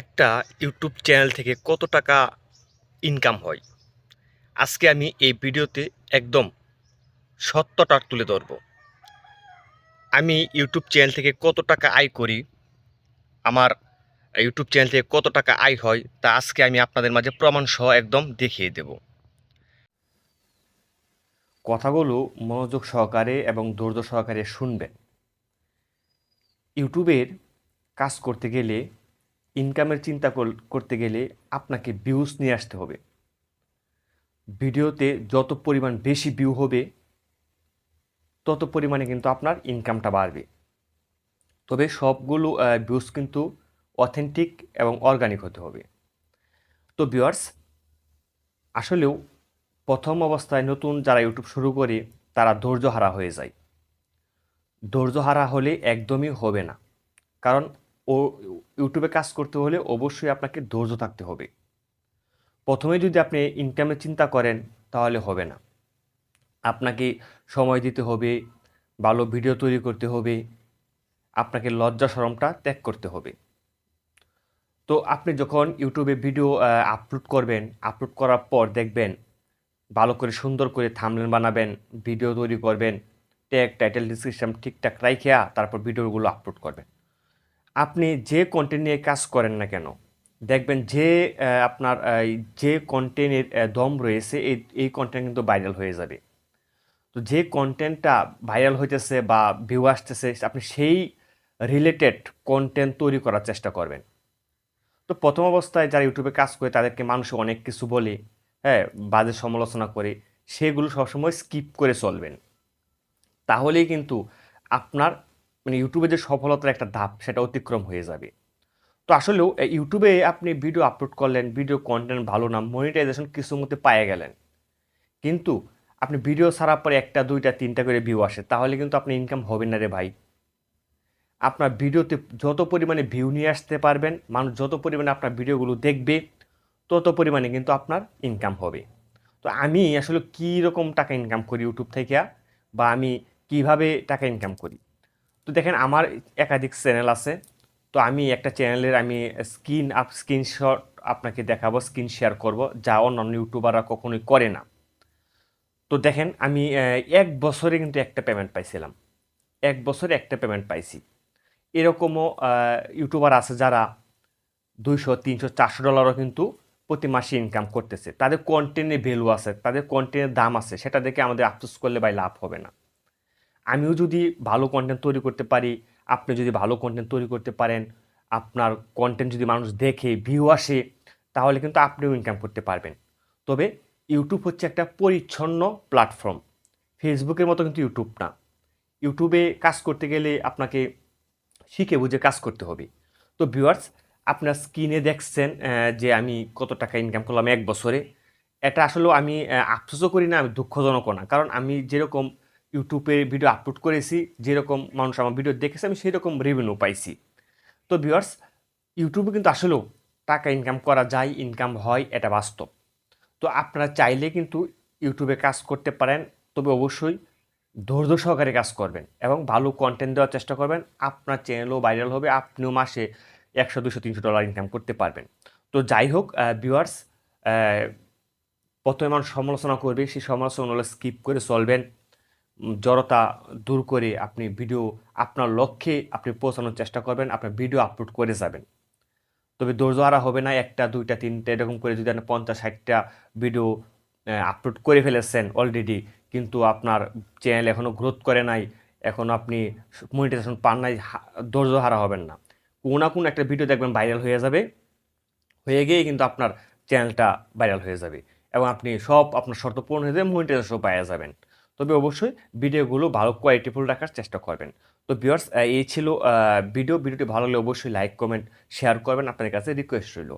একটা YouTube channel থেকে কত টাকা ইনকাম হয়? আজকে আমি এই ভিডিওতে একদম সত্যটা তুলে ধরব। আমি ইউটিউব চ্যানেল থেকে কত টাকা আয় করি, আমার ইউটিউব চ্যানেল থেকে কত টাকা আয় হয়, তা আজকে আমি আপনাদের মাঝে প্রমাণ সহ একদম দেখিয়ে দেব। কথাগুলো মনোযোগ সহকারে এবং ধৈর্য সহকারে শুনবেন। ইউটিউবের কাজ করতে গেলে ইনকামের চিন্তা কর- করতে গেলে আপনাকে ভিউজ নিয়ে আসতে হবে। ভিডিওতে যত পরিমাণ বেশি ভিউ হবে, তত পরিমাণে কিন্তু আপনার ইনকামটা বাড়বে। তবে সবগুলো ভিউজ কিন্তু অথেন্টিক এবং অর্গানিক হতে হবে। তো ভিউয়ার্স আসলেও প্রথম অবস্থায় নতুন যারা ইউটিউব শুরু করে, তারা ধৈর্য হারা হয়ে যায়। ধৈর্য হারা হলে একদমই হবে না। কারণ ও ইউটিউবে কাজ করতে হলে অবশ্যই আপনাকে ধৈর্য থাকতে হবে। প্রথমে যদি আপনি ইনকামের চিন্তা করেন, তাহলে হবে না। আপনাকে সময় দিতে হবে, ভালো ভিডিও তৈরি করতে হবে, আপনাকে লজ্জা শরমটা ত্যাগ করতে হবে। তো আপনি যখন ইউটিউবে ভিডিও আপলোড করবেন আপলোড করার পর দেখবেন, ভালো করে সুন্দর করে থামলেন বানাবেন, ভিডিও তৈরি করবেন ট্যাগ টাইটেল ডিসক্রিপশন ঠিকঠাক রাইখেয়া তারপর ভিডিওগুলো আপলোড করবেন। আপনি যে কন্টেন্ট নিয়ে কাজ করেন না কেন, দেখবেন যে আপনার যে কন্টেন্টের দম রয়েছে, এই এই কন্টেন্ট কিন্তু ভাইরাল হয়ে যাবে। তো যে কন্টেন্টটা ভাইরাল হইতেছে বা ভিউ আসতেছে, আপনি সেই রিলেটেড কন্টেন্ট তৈরি করার চেষ্টা করবেন। তো প্রথম অবস্থায় যারা ইউটিউবে কাজ করে, তাদেরকে মানুষ অনেক কিছু বলে হ্যাঁ বাজে সমালোচনা করে, সেগুলো সবসময় স্কিপ করে চলবেন। তাহলেই কিন্তু আপনার মানে ইউটিউবে যে সফলতার একটা ধাপ, সেটা অতিক্রম হয়ে যাবে। তো আসলেও ইউটিউবে আপনি ভিডিও আপলোড করলেন ভিডিও কন্টেন্ট ভালো না মনিটাইজেশন কিছু মধ্যে পায়ে গেলেন। কিন্তু আপনি ভিডিও ছাড়ার পরে একটা, দুইটা, তিনটা করে ভিউ আসে, তাহলে কিন্তু আপনি ইনকাম হবে না রে ভাই। আপনার ভিডিওতে যত পরিমাণে ভিউ নিয়ে আসতে পারবেন, মানুষ যত পরিমাণে আপনার ভিডিওগুলো দেখবে, তত পরিমাণে কিন্তু আপনার ইনকাম হবে। তো আমি আসলে কী রকম টাকা ইনকাম করি ইউটিউব থেকে, বা আমি কীভাবে টাকা ইনকাম করি? তো দেখেন আমার একাধিক চ্যানেল আছে, তো আমি একটা চ্যানেলের আমি স্ক্রিন আপ স্ক্রিনশট আপনাকে দেখাবো স্ক্রিন শেয়ার করব, যা অন্যান্য ইউটিউবাররা কখনোই করে না। তো দেখেন আমি এক বছরে কিন্তু একটা পেমেন্ট পাইছিলাম। এক বছরে একটা পেমেন্ট পাইছি। এরকমও ইউটিউবার আছে যারা দুইশো, তিনশো, চারশো ডলারও কিন্তু প্রতি মাসে ইনকাম করতেছে। তাদের কন্টেন্টে ভ্যালু আছে, তাদের কন্টেন্টের দাম আছে, সেটা দেখে আমাদের আফসোস করলে ভাই লাভ হবে না। আমিও যদি ভালো কন্টেন্ট তৈরি করতে পারি, আপনি যদি ভালো কন্টেন্ট তৈরি করতে পারেন, আপনার কন্টেন্ট যদি মানুষ দেখে ভিউ আসে, তাহলে কিন্তু আপনিও ইনকাম করতে পারবেন। তবে ইউটিউব হচ্ছে একটা পরিচ্ছন্ন প্ল্যাটফর্ম ফেসবুকের মতো কিন্তু ইউটিউব না। ইউটিউবে কাজ করতে গেলে আপনাকে শিখে বুঝে কাজ করতে হবে। তো ভিউয়ার্স আপনার স্ক্রিনে দেখছেন যে আমি কত টাকা ইনকাম করলাম এক বছরে, এটা আসলে আমি আফসোসও করি না, আমি দুঃখজনকও না। কারণ আমি যেরকম ইউটিউবে ভিডিও আপলোড করেছি, যেরকম মানুষ আমার ভিডিও দেখেছে, আমি সেই রকম রেভিনিউ পাইছি। তো ভিউয়ার্স ইউটিউবে কিন্তু আসলেও টাকা ইনকাম করা যায় ইনকাম হয়, এটা বাস্তব। তো আপনারা চাইলে কিন্তু ইউটিউবে কাজ করতে পারেন, তবে অবশ্যই ধৈর্য সহকারে কাজ করবেন এবং ভালো কন্টেন্ট দেওয়ার চেষ্টা করবেন। আপনার চ্যানেলও ভাইরাল হবে, আপনিও মাসে একশো, দুশো, তিনশো ডলার ইনকাম করতে পারবেন। তো যাই হোক ভিউয়ার্স প্রথমে মানুষ সমালোচনা করবে, সেই সমালোচনাগুলো স্কিপ করে চলবেন। জড়তা দূর করে আপনি ভিডিও আপনার লক্ষ্যে আপনি পৌঁছানোর চেষ্টা করবেন, আপনার ভিডিও আপলোড করে যাবেন। তবে ধৈর্য হারা হবে না, একটা, দুইটা, তিনটা, এরকম করে যদি আপনি পঞ্চাশ, ষাটটা ভিডিও আপলোড করে ফেলেছেন অলরেডি কিন্তু আপনার চ্যানেল এখনও গ্রোথ করে নাই, এখন আপনি মনিটাইজেশন পান নাই, হা- ধৈর্য হারা হবেন না। কোনো না কোনো একটা ভিডিও দেখবেন ভাইরাল হয়ে যাবে, হয়ে গিয়েই কিন্তু আপনার চ্যানেলটা ভাইরাল হয়ে যাবে এবং আপনি সব আপনার শর্ত পূরণ হয়ে যাবে মনিটাইজেশন পাওয়া যাবেন। তবে অবশ্যই ভিডিওগুলো ভালো কোয়ালিটিফুল রাখার চেষ্টা করবেন। তো ভিউয়ার্স এই ছিল ভিডিও ভিডিওটি ভালো লাগলে অবশ্যই লাইক কমেন্ট শেয়ার করবেন। আপনাদের কাছে রিকোয়েস্ট রইল।